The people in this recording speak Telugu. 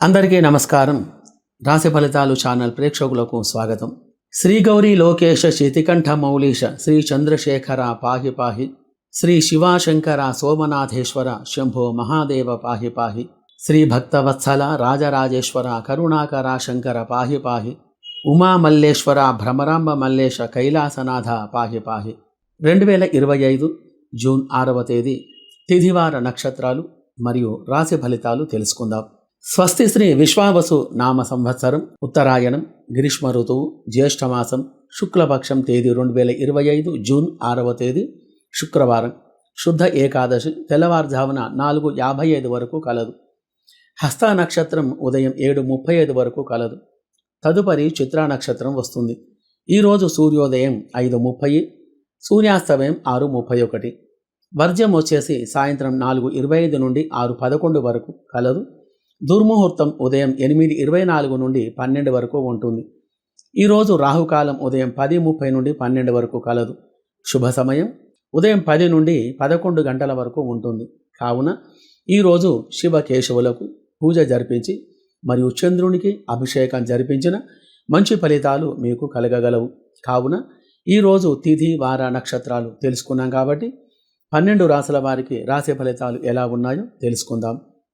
అందరికీ నమస్కారం. రాశి ఫలితాలు ఛానల్ ప్రేక్షకులకు స్వాగతం. శ్రీ గౌరీ లోకేశ శితికంఠ మౌళీష శ్రీ చంద్రశేఖర పాహి పాహి శ్రీ శివాశంకర సోమనాథేశ్వర శంభో మహాదేవ పాహి పాహి శ్రీ భక్తవత్సల రాజరాజేశ్వర కరుణాకర శంకర పాహి పాహి ఉమా మల్లేశ్వర భ్రమరాంబ మల్లేశ కైలాసనాథ పాహి పాహి. రెండు వేల ఇరవై ఐదు జూన్ ఆరవ తేదీ తిథివార నక్షత్రాలు మరియు రాశి ఫలితాలు తెలుసుకుందాం. స్వస్తి శ్రీ విశ్వావసు నామ సంవత్సరం ఉత్తరాయణం గ్రీష్మ ఋతువు జ్యేష్ఠమాసం శుక్లపక్షం తేదీ రెండు వేల ఇరవై ఐదు జూన్ ఆరవ తేదీ శుక్రవారం. శుద్ధ ఏకాదశి తెల్లవారుజామున నాలుగు యాభై ఐదు వరకు కలదు. హస్త నక్షత్రం ఉదయం ఏడు ముప్పై ఐదు వరకు కలదు. తదుపరి చిత్రా నక్షత్రం వస్తుంది. ఈరోజు సూర్యోదయం ఐదు ముప్పై సూర్యాస్తమయం ఆరు ముప్పై ఒకటి. వర్జ్యం వచ్చేసి సాయంత్రం నాలుగు ఇరవై ఐదు నుండి ఆరు పదకొండు వరకు కలదు. దుర్ముహూర్తం ఉదయం ఎనిమిది ఇరవై నాలుగు నుండి పన్నెండు వరకు ఉంటుంది. ఈరోజు రాహుకాలం ఉదయం పది ముప్పై నుండి పన్నెండు వరకు కలదు. శుభ సమయం ఉదయం పది నుండి పదకొండు గంటల వరకు ఉంటుంది. కావున ఈరోజు శివ కేశవులకు పూజ జరిపించి మరియు చంద్రునికి అభిషేకం జరిపించిన మంచి ఫలితాలు మీకు కలగగలవు. కావున ఈరోజు తిథి వార నక్షత్రాలు తెలుసుకున్నాం కాబట్టి పన్నెండు రాసుల వారికి రాశి ఫలితాలు ఎలా ఉన్నాయో తెలుసుకుందాం.